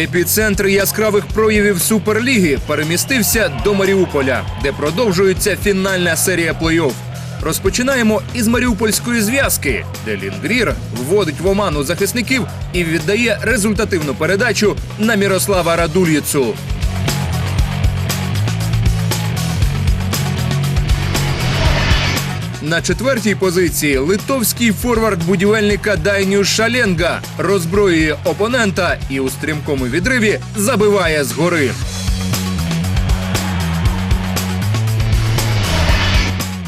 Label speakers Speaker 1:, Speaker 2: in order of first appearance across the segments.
Speaker 1: Епіцентр яскравих проявів Суперліги перемістився до Маріуполя, де продовжується фінальна серія плей-офф. Розпочинаємо із маріупольської зв'язки, де Лінгрір вводить в оману захисників і віддає результативну передачу на Мірослава Радуліцу. На четвертій позиції литовський форвард будівельника Дайню Шаленга роззброює опонента і у стрімкому відриві забиває згори.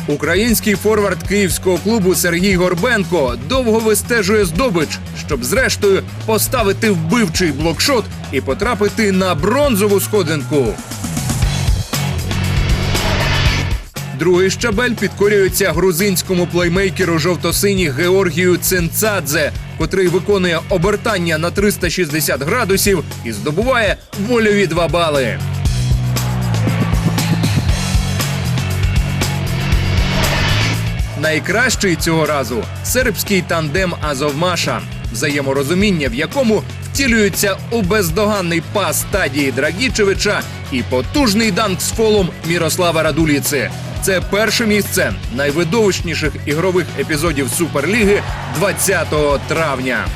Speaker 1: Український форвард київського клубу Сергій Горбенко довго вистежує здобич, щоб зрештою поставити вбивчий блокшот і потрапити на бронзову сходинку. Другий щабель підкорюється грузинському плеймейкеру жовто-синіх Георгію Цинцадзе, котрий виконує обертання на 360 градусів і здобуває вольові два бали. Найкращий цього разу сербський тандем Азовмаша, взаєморозуміння в якому втілюється у бездоганний пас стадії Драгічевича і потужний данк з фолом Мірослава Радуліци. Це перше місце найвидовищніших ігрових епізодів Суперліги 20 травня.